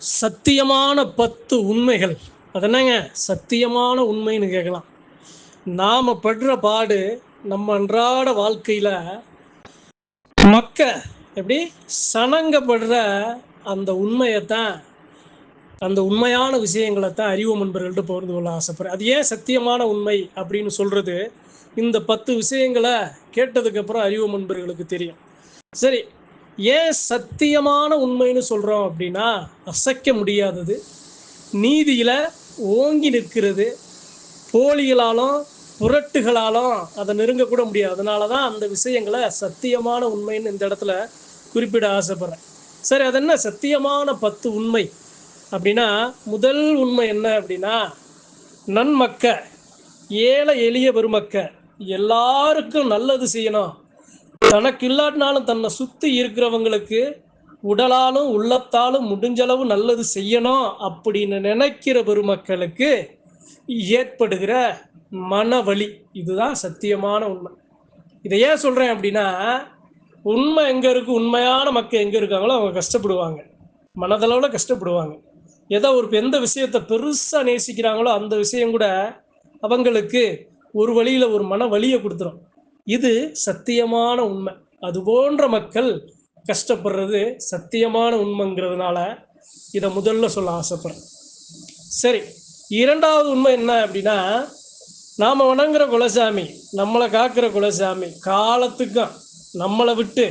சத்தியமான பத்து உண்மைகள். அது என்னங்க சத்தியமான உண்மைன்னு கேட்கலாம். நாம் படுற பாடு நம்ம அன்றாட வாழ்க்கையில் மக்க எப்படி? சனங்கப்படுற அந்த உண்மையைத்தான் அந்த உண்மையான விஷயங்களை தான் அறிவு நண்பர்கள்ட்ட பகிர்ந்து கொள்ள ஆசைப்படுறேன். அது ஏன் சத்தியமான உண்மை அப்படின்னு சொல்கிறது இந்த பத்து விஷயங்களை கேட்டதுக்கப்புறம் அறிவு நண்பர்களுக்கு தெரியும். சரி ஏன் சத்தியமான உண்மைன்னு சொல்கிறோம் அப்படின்னா அசைக்க முடியாதது. நீதியில் ஓங்கி நிற்கிறது. போலிகளாலும் புரட்டுகளாலும் அதை நெருங்கக்கூட முடியாது. அதனால தான் அந்த விஷயங்களை சத்தியமான உண்மைன்னு இந்த இடத்துல குறிப்பிட ஆசைப்படுறேன். சரி அது என்ன? சத்தியமான பத்து உண்மை. அப்படின்னா முதல் உண்மை என்ன அப்படின்னா நன்மக்க ஏழை எளிய பெருமக்க எல்லாருக்கும் நல்லது செய்யணும். தனக்கு இல்லாட்டினாலும் தன்னை சுற்றி இருக்கிறவங்களுக்கு உடலாலும் உள்ளத்தாலும் முடிஞ்சளவு நல்லது செய்யணும் அப்படின்னு நினைக்கிற பெருமக்களுக்கு ஏற்படுகிற மனவழி இதுதான் சத்தியமான உண்மை. இதை ஏன் சொல்கிறேன் அப்படின்னா உண்மை எங்கே இருக்கு? உண்மையான மக்கள் எங்கே இருக்காங்களோ அவங்க கஷ்டப்படுவாங்க. மனதளவில் கஷ்டப்படுவாங்க. ஏதோ ஒரு எந்த விஷயத்தை பெருசாக நேசிக்கிறாங்களோ அந்த விஷயம் கூட அவங்களுக்கு ஒரு வழியில் ஒரு மன வலியை கொடுத்துரும். இது சத்தியமான உண்மை. அது போன்ற மக்கள் கஷ்டப்படுறது சத்தியமான உண்மைங்கிறதுனால இதை முதல்ல சொல்ல ஆசைப்படுறேன். சரி இரண்டாவது உண்மை என்ன அப்படின்னா நாம் வணங்குற குலசாமி நம்மளை காக்கிற குலசாமி காலத்துக்கும் நம்மளை விட்டு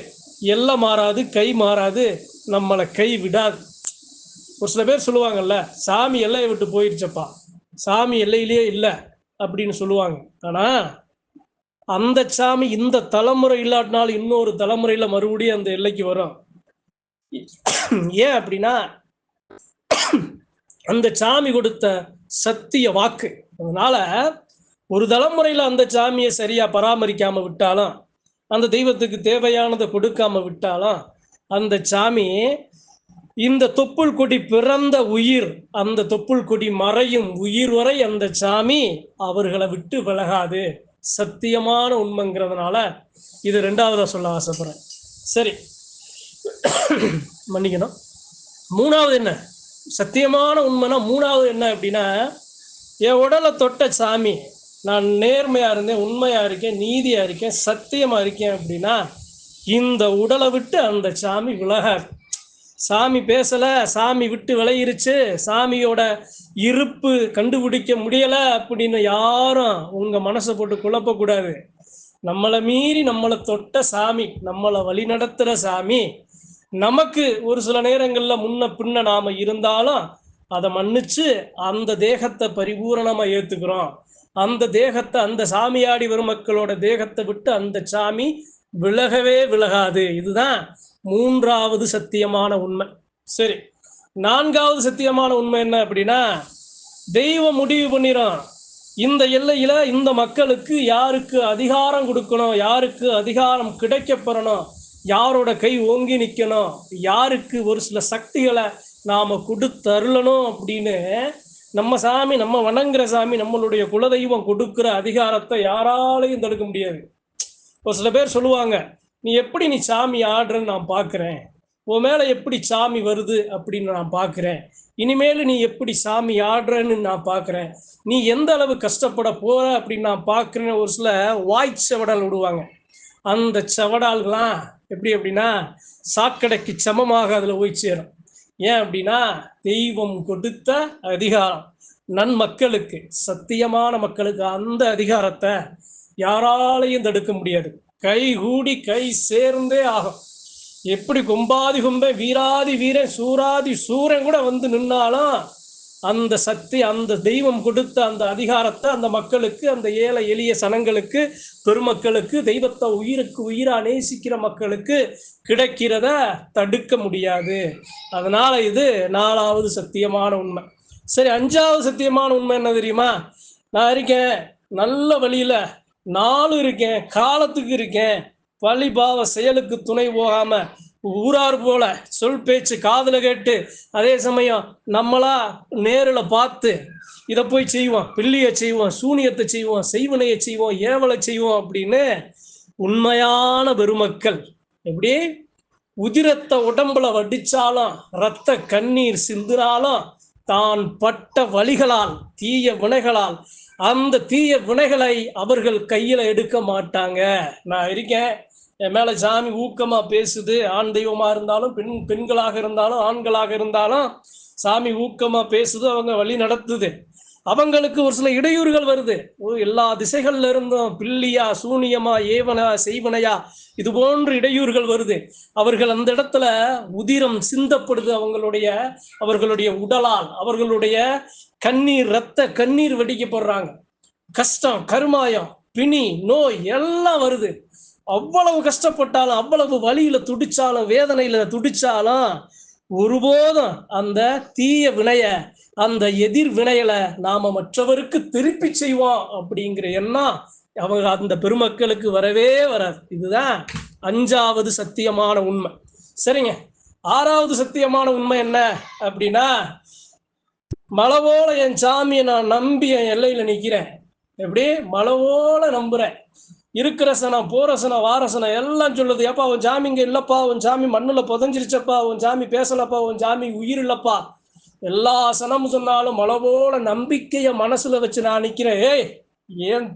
எல்லை மாறாது கை மாறாது நம்மளை கை விடாது. ஒரு சில பேர் சொல்லுவாங்கல்ல சாமி எல்லையை விட்டு போயிடுச்சப்பா சாமி எல்லையிலேயே இல்லை அப்படின்னு சொல்லுவாங்க. ஆனால் அந்த சாமி இந்த தலைமுறை இல்லாட்டினாலும் இன்னொரு தலைமுறையில் மறுபடியும் அந்த எல்லைக்கு வரும். ஏன் அப்படின்னா அந்த சாமி கொடுத்த சத்திய வாக்கு. அதனால ஒரு தலைமுறையில் அந்த சாமியை சரியா பராமரிக்காம விட்டாலும் அந்த தெய்வத்துக்கு தேவையானதை கொடுக்காம விட்டாலும் அந்த சாமி இந்த தொப்புள் கொடி பிறந்த உயிர் அந்த தொப்புள் கொடி மறையும் உயிர் வரை அந்த சாமி அவர்களை விட்டு விலகாது. சத்தியமான உண்மைங்கிறதுனால இது ரெண்டாவதாக சொல்ல ஆசைப்படுறேன். சரி. மன்னிக்கணும். மூணாவது என்ன? சத்தியமான உண்மைனா மூணாவது என்ன அப்படின்னா என் உடலை தொட்ட சாமி நான் நேர்மையாக இருந்தேன் உண்மையாக இருக்கேன் நீதியாக இருக்கேன் சத்தியமாக இருக்கேன் அப்படின்னா இந்த உடலை விட்டு அந்த சாமி விலகாது சாமி பேசல சாமி விட்டு விளையிருச்சு சாமியோட இருப்பு கண்டுபிடிக்க முடியலை அப்படின்னு யாரும் உங்க மனசை போட்டு குழப்பக்கூடாது நம்மளை மீறி நம்மளை தொட்ட சாமி நம்மளை வழி நடத்துகிற சாமி நமக்கு ஒரு சில நேரங்களில் முன்ன பின்ன நாம இருந்தாலும் அதை மன்னிச்சு அந்த தேகத்தை பரிபூரணமா ஏற்றுக்கிறோம் அந்த தேகத்தை அந்த சாமியாடி வரும் மக்களோட தேகத்தை விட்டு அந்த சாமி விலகவே விலகாது. இதுதான் மூன்றாவது சத்தியமான உண்மை. சரி நான்காவது சத்தியமான உண்மை என்ன அப்படின்னா தெய்வம் முடிவு பண்ணிடும் இந்த எல்லையில இந்த மக்களுக்கு யாருக்கு அதிகாரம் கொடுக்கணும் யாருக்கு அதிகாரம் கிடைக்கப்பெறணும் யாரோட கை ஓங்கி நிற்கணும் யாருக்கு ஒரு சில சக்திகளை நாம் கொடுத்தருளணும் அப்படின்னு நம்ம சாமி நம்ம வணங்குற சாமி நம்மளுடைய குலதெய்வம் கொடுக்குற அதிகாரத்தை யாராலையும் தடுக்க முடியாது. ஒரு சில பேர் சொல்லுவாங்க நீ எப்படி நீ சாமி ஆடுறன்னு நான் பார்க்குறேன் உன் மேலே எப்படி சாமி வருது அப்படின்னு நான் பார்க்குறேன் இனிமேல் நீ எப்படி சாமி ஆடுறன்னு நான் பார்க்குறேன் நீ எந்த அளவு கஷ்டப்பட போகிற அப்படின்னு நான் பார்க்குறேன்னு ஒரு சில வாய் செவடால் விடுவாங்க. அந்த செவடால்களாம் எப்படி அப்படின்னா சாக்கடைக்கு சமமாக அதில் போய் சேரும். ஏன் அப்படின்னா தெய்வம் கொடுத்த அதிகாரம். நன்மக்களுக்கு சத்தியமான மக்களுக்கு அந்த அதிகாரத்தை யாராலையும் தடுக்க முடியாது. கை கூடி கை சேர்ந்தே ஆகும். எப்படி கும்பாதி கும்பை வீராதி வீரன் சூராதி சூரன் கூட வந்து நின்னாலும் அந்த சக்தி அந்த தெய்வம் கொடுத்த அந்த அதிகாரத்தை அந்த மக்களுக்கு அந்த ஏழை எளிய சனங்களுக்கு பெருமக்களுக்கு தெய்வத்தை உயிருக்கு உயிரா நேசிக்கிற மக்களுக்கு கிடைக்கிறத தடுக்க முடியாது. அதனால இது நாலாவது சத்தியமான உண்மை. சரி அஞ்சாவது சத்தியமான உண்மை என்ன தெரியுமா? நான் இருக்கேன். நல்ல வழியில நாளும் இருக்கேன் காலத்துக்கு இருக்கேன். பழிபாவ செயலுக்கு துணை போகாம ஊரார் போல சொல் பேச்சு காதல கேட்டு அதே சமயம் நம்மளா நேரில் பார்த்து இதை போய் செய்வோம் பிள்ளையை செய்வோம் சூனியத்தை செய்வோம் செய்வனையை செய்வோம் ஏவலை செய்வோம் அப்படின்னு உண்மையான பெருமக்கள். எப்படி? உதிரத்தை உடம்புல வடிச்சாலும் ரத்த கண்ணீர் சிந்தினாலும் தான் பட்ட வழிகளால் தீய வினைகளால் அந்த தீய வினைகளை அவர்கள் கையில எடுக்க மாட்டாங்க. நான் இருக்கேன். என் மேல சாமி ஊக்கமா பேசுது. ஆண் தெய்வமா இருந்தாலும் பெண் பெண்களாக இருந்தாலும் ஆண்களாக இருந்தாலும் சாமி ஊக்கமா பேசுது அவங்க வழி நடத்துது. அவங்களுக்கு ஒரு சில இடையூறுகள் வருது. எல்லா திசைகள்ல இருந்தும் பில்லியா சூனியமா ஏவனா செய்வனையா இது போன்ற இடையூறுகள் வருது. அவர்கள் அந்த இடத்துல உதிரம் சிந்தப்படுது அவங்களுடைய அவர்களுடைய உடலால். அவர்களுடைய கண்ணீர் ரத்த கண்ணீர் வடிக்கப்படுறாங்க. கஷ்டம் கருமாயம் பிணி நோய் எல்லாம் வருது. அவ்வளவு கஷ்டப்பட்டாலும் அவ்வளவு வழியில துடிச்சாலும் வேதனையில துடிச்சாலும் ஒருபோதும் அந்த தீய வினைய அந்த எதிர் வினையில நாம மற்றவருக்கு திருப்பி செய்வோம் அப்படிங்கிற எண்ணம் அவங்க அந்த பெருமக்களுக்கு வரவே வராது. இதுதான் அஞ்சாவது சத்தியமான உண்மை. சரிங்க. ஆறாவது சத்தியமான உண்மை என்ன அப்படின்னா மலவோல என் சாமியை நான் நம்பி என் எல்லையில நிக்கிறேன். எப்படி? மலவோல நம்புறேன். இருக்கிற சனம் போற சனம் வார சனம் எல்லாம் சொல்லுது. ஏப்பா உன் சாமி இங்கே இல்லைப்பா உன் சாமி மண்ணில் புதஞ்சிருச்சப்பா உன் சாமி பேசலப்பா உன் சாமி உயிர் இல்லைப்பா. எல்லா சனமும் சொன்னாலும் மலை போல நம்பிக்கையை மனசுல வச்சு நான் நிற்கிறேன் ஏய் ஏன்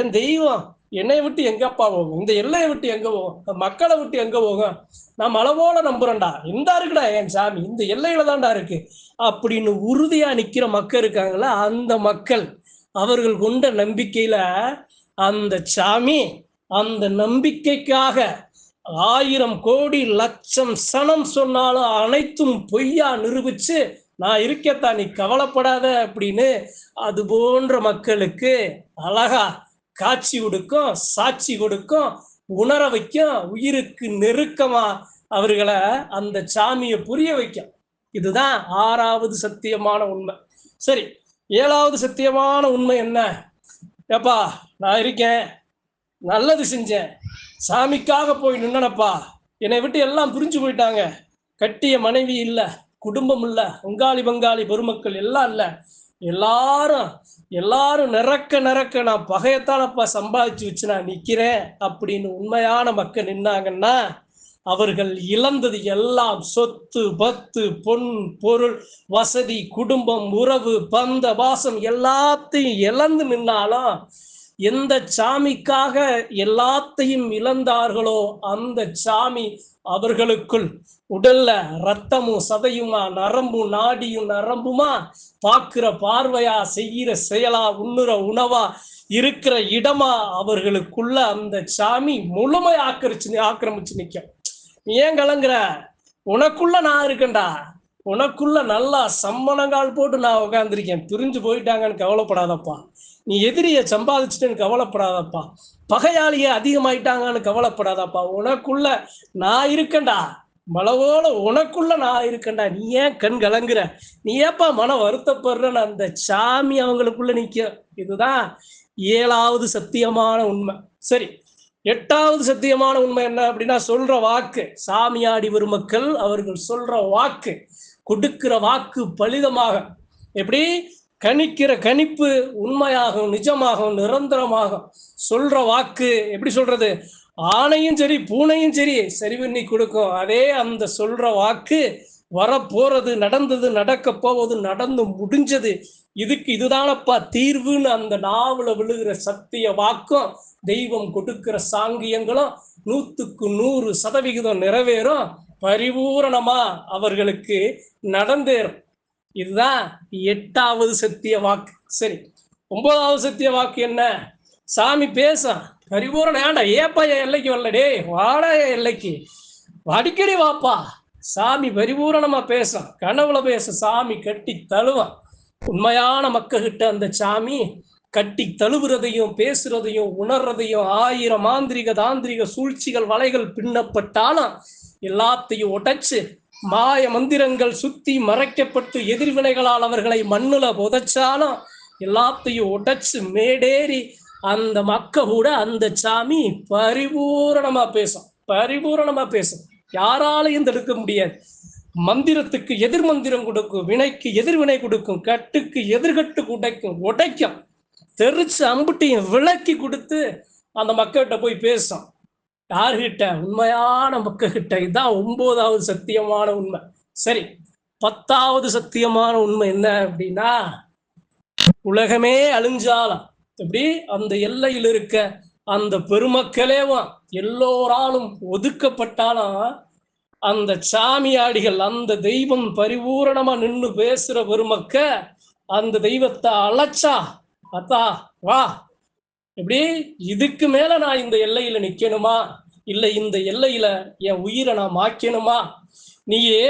என் தெய்வம்? என்னை விட்டு எங்கப்பா போகும் இந்த எல்லையை விட்டு எங்க போகும் மக்களை விட்டு எங்க போகும் நான் மலை போல நம்புறேன்டா. இந்த இருக்குடா என் சாமி. இந்த எல்லையில தான்டா இருக்கு. அப்படின்னு உறுதியா நிக்கிற மக்கள் இருக்காங்களா அந்த மக்கள் அவர்கள் கொண்ட நம்பிக்கையில அந்த சாமி அந்த நம்பிக்கைக்காக ஆயிரம் கோடி லட்சம் சனம் சொன்னாலும் அனைத்தும் பொய்யா நிரூபிச்சு நான் இருக்கத்தா நீ கவலைப்படாத அப்படின்னு அது போன்ற மக்களுக்கு அழகா காட்சி கொடுக்கும் சாட்சி கொடுக்கும் உணர வைக்கும் உயிருக்கு நெருக்கமா அவர்களை அந்த சாமியை புரிய வைக்கும். இதுதான் ஆறாவது சத்தியமான உண்மை. சரி ஏழாவது சத்தியமான உண்மை என்ன? ஏப்பா நான் இருக்கேன். நல்லது செஞ்சேன். சாமிக்காக போய் நின்னனப்பா. என்னை விட்டு எல்லாம் புரிஞ்சு போயிட்டாங்க. கட்டிய மனைவி இல்லை குடும்பம் இல்லை பங்காளி பங்காளி பெருமக்கள் எல்லாம் இல்லை. எல்லாரும் எல்லாரும் நிறக்க நிறக்க நான் பகையத்தானப்பா சம்பாதிச்சு வச்சு நான் நிற்கிறேன் அப்படின்னு உண்மையான மக்கள் நின்னாங்கன்னா அவர்கள் இழந்தது எல்லாம் சொத்து பத்து பொன் பொருள் வசதி குடும்பம் உறவு பந்த வாசம் எல்லாத்தையும் இழந்து நின்னாலும் எந்த சாமிக்காக எல்லாத்தையும் இழந்தார்களோ அந்த சாமி அவர்களுக்குள் உடல்ல ரத்தமும் சதையுமா நரம்பும் நாடியும் நரம்புமா பார்க்கிற பார்வையா செய்கிற செயலா உண்ணுற உணவா இருக்கிற இடமா அவர்களுக்குள்ள அந்த சாமி முழுமை ஆக்கிரிச்சு ஆக்கிரமிச்சு நிற்கும் ஏன் கலங்குற? உனக்குள்ள நான் இருக்கேன்டா. உனக்குள்ள நல்லா சம்மணங்கால் போட்டு நான் உட்காந்துருக்கேன் பிரிஞ்சு போயிட்டாங்கன்னு கவலைப்படாதப்பா. நீ எதிரியை சம்பாதிச்சிட்டேன்னு கவலைப்படாதப்பா. பகையாளியே அதிகமாயிட்டாங்கன்னு கவலைப்படாதப்பா. உனக்குள்ள நான் இருக்கேன்டா. மலவோல உனக்குள்ள நான் இருக்கேன்டா. நீ ஏன் கண் கலங்குற? நீ ஏப்பா மன வருத்தப்படுறன்னு அந்த சாமி அவங்களுக்குள்ள நிற்க இதுதான் ஏழாவது சத்தியமான உண்மை. சரி எட்டாவது சத்தியமான உண்மை என்ன அப்படின்னா சொல்ற வாக்கு. சாமியாடி பெருமக்கள் அவர்கள் சொல்ற வாக்கு கொடுக்கிற வாக்கு பலிதமாக. எப்படி? கணிக்கிற கணிப்பு உண்மையாகும் நிஜமாகும் நிரந்தரமாகும் சொல்ற வாக்கு. எப்படி சொல்றது? ஆணையும் சரி பூனையும் சரி சரி பண்ணி கொடுக்கும். அதே அந்த சொல்ற வாக்கு வரப்போறது நடந்தது நடக்க போவது நடந்து முடிஞ்சது. இதுக்கு இதுதானப்பா தீர்வுன்னு அந்த நாவல விழுகிற சத்திய வாக்கும் தெய்வம் கொடுக்கிற சாங்கியங்களும் நூத்துக்கு நூறு சதவிகிதம் நிறைவேறும். பரிபூரணமா அவர்களுக்கு நடந்தேறும். இதுதான் எட்டாவது சத்திய வாக்கு. சரி ஒன்பதாவது சத்திய வாக்கு என்ன? சாமி பேச பரிபூரணம் ஏண்டா? ஏப்பா என் எல்லைக்கு வரலடே வாடா என் எல்லைக்கு. அடிக்கடி வாப்பா. சாமி பரிபூரணமா பேசும் கனவுல பேச சாமி கட்டி தழுவான். உண்மையான மக்கள்கிட்ட அந்த சாமி கட்டி தழுவுறதையும் பேசுறதையும் உணர்றதையும் ஆயிரம் மாந்திரிக தாந்திரிக சூழ்ச்சிகள் வலைகள் பின்னப்பட்டாலும் எல்லாத்தையும் உடைச்சு மாய மந்திரங்கள் சுத்தி மறைக்கப்பட்டு எதிர்வினைகளால் அவர்களை மண்ணுல புதைச்சாலும் எல்லாத்தையும் உடைச்சு மேடேறி அந்த மக்க கூட அந்த சாமி பரிபூரணமா பேசும். பரிபூரணமா பேசும். யாராலையும் தடுக்க முடியாது. மந்திரத்துக்கு எதிர் மந்திரம் கொடுக்கும் வினைக்கு எதிர்வினை கொடுக்கும் கட்டுக்கு எதிர்கட்டு உடைக்கும் உடைக்கும். தெரிச்சு அம்புட்டையும் விளக்கி கொடுத்து அந்த மக்கள்கிட்ட போய் பேசும். யார்கிட்ட? உண்மையான மக்கள்கிட்ட. இதுதான் ஒன்பதாவது சத்தியமான உண்மை. சரி பத்தாவது சத்தியமான உண்மை என்ன அப்படின்னா உலகமே அழிஞ்சாலும் எப்படி? அந்த எல்லையில் இருக்க அந்த பெருமக்களேவும் எல்லோராலும் ஒதுக்கப்பட்டாலும் அந்த சாமியாடிகள் அந்த தெய்வம் பரிபூரணமா நின்று பேசுற பெருமக்க அந்த தெய்வத்தை அழைச்சா அத்தா வா. எப்படி? இதுக்கு மேல நான் இந்த எல்லையில நிக்கணுமா? இல்ல இந்த எல்லையில என் உயிரை நான் மாக்கணுமா நீயே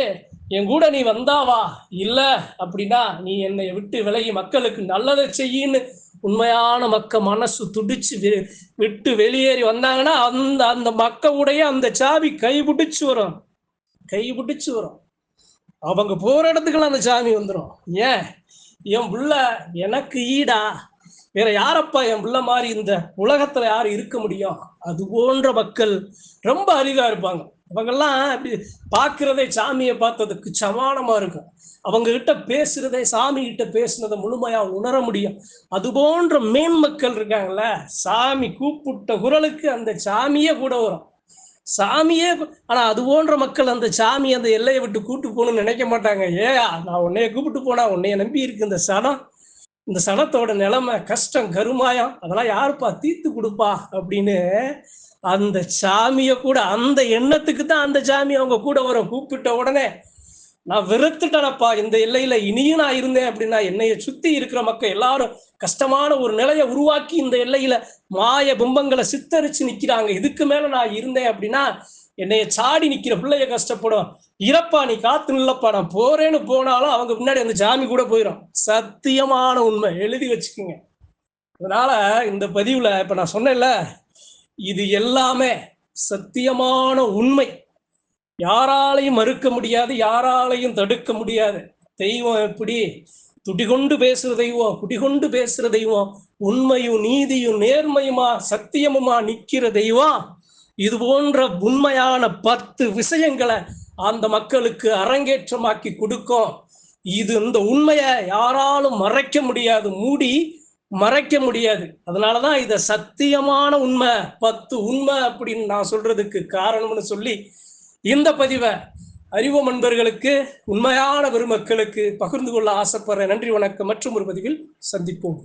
என் கூட நீ வந்தாவா இல்ல அப்படின்னா நீ என்னை விட்டு விலகி மக்களுக்கு நல்லதை செய்யின்னு உண்மையான மக்க மனசு துடிச்சு வி- விட்டு வெளியேறி வந்தாங்கன்னா அந்த அந்த மக்களுடைய அந்த சாவி கைபிடிச்சு வரும். கைபிடிச்சு வரும். அவங்க போற இடத்துக்குலாம் அந்த சாமி வந்துடும் ஏன்? என் புள்ள எனக்கு ஈடா? வேற யாரப்பா என் புள்ள மாதிரி இந்த உலகத்துல யார் இருக்க முடியும்? அது போன்ற மக்கள் ரொம்ப அரிதா இருப்பாங்க. அவங்கெல்லாம் அப்படி பார்க்கிறதே சாமியை பார்த்ததுக்கு சமானமா இருக்கும். அவங்க கிட்ட பேசுறதே சாமி கிட்ட பேசுனதை முழுமையா உணர முடியும். அது போன்ற மேன்மக்கள் இருக்காங்கல்ல சாமி கூப்பிட்ட குரலுக்கு அந்த சாமியே கூட வரும். சாமியே ஆனா அது போன்ற மக்கள் அந்த சாமி அந்த எல்லையை விட்டு கூட்டு போகணும்னு நினைக்க மாட்டாங்க. ஏ நான் உன்னைய கூப்பிட்டு போனா உன்னைய நம்பி இருக்கு இந்த சனம். இந்த சனத்தோட நிலைமை கஷ்டம் கருமாயம் அதெல்லாம் யாருப்பா தீர்த்து கொடுப்பா அப்படின்னு அந்த சாமியை கூட அந்த எண்ணத்துக்கு தான் அந்த சாமி அவங்க கூட வரும். கூப்பிட்ட உடனே நான் வெறுத்துட்டேனப்பா. இந்த எல்லையில இனியும் நான் இருந்தேன் அப்படின்னா என்னைய சுத்தி இருக்கிற மக்கள் எல்லாரும் கஷ்டமான ஒரு நிலையை உருவாக்கி இந்த எல்லையில மாய பிம்பங்களை சித்தரிச்சு நிக்கிறாங்க. இதுக்கு மேல நான் இருந்தேன் அப்படின்னா என்னைய சாடி நிக்கிற பிள்ளைய கஷ்டப்படும். இறப்பா நீ காத்து நில்லப்பா நான் போறேன்னு போனாலும் அவங்க முன்னாடி அந்த ஜாமி கூட போயிடும் சத்தியமான உண்மை. எழுதி வச்சுக்கோங்க. அதனால இந்த பதிவுல இப்ப நான் சொன்னேன்ல இது எல்லாமே சத்தியமான உண்மை. யாராலையும் மறுக்க முடியாது யாராலையும் தடுக்க முடியாது. தெய்வம் எப்படி? துடிகொண்டு பேசுற தெய்வம் குடிகொண்டு பேசுற தெய்வம் உண்மையும் நீதியும் நேர்மையுமா சத்தியமுமா நிற்கிற தெய்வம்? இது போன்ற உண்மையான பத்து விஷயங்களை அந்த மக்களுக்கு அரங்கேற்றமாக்கி கொடுக்கும். இது இந்த உண்மையை யாராலும் மறைக்க முடியாது மூடி மறைக்க முடியாது. அதனாலதான் இதை சத்தியமான உண்மை பத்து உண்மை அப்படின்னு நான் சொல்றதுக்கு காரணம்னு சொல்லி இந்த பதிவை அறிவோம் அன்பர்களுக்கு உண்மையான பெருமக்களுக்கு பகிர்ந்து கொள்ள ஆசைப்படுறேன் நன்றி வணக்கம் மற்றும் ஒரு பதிவில் சந்திப்போம்.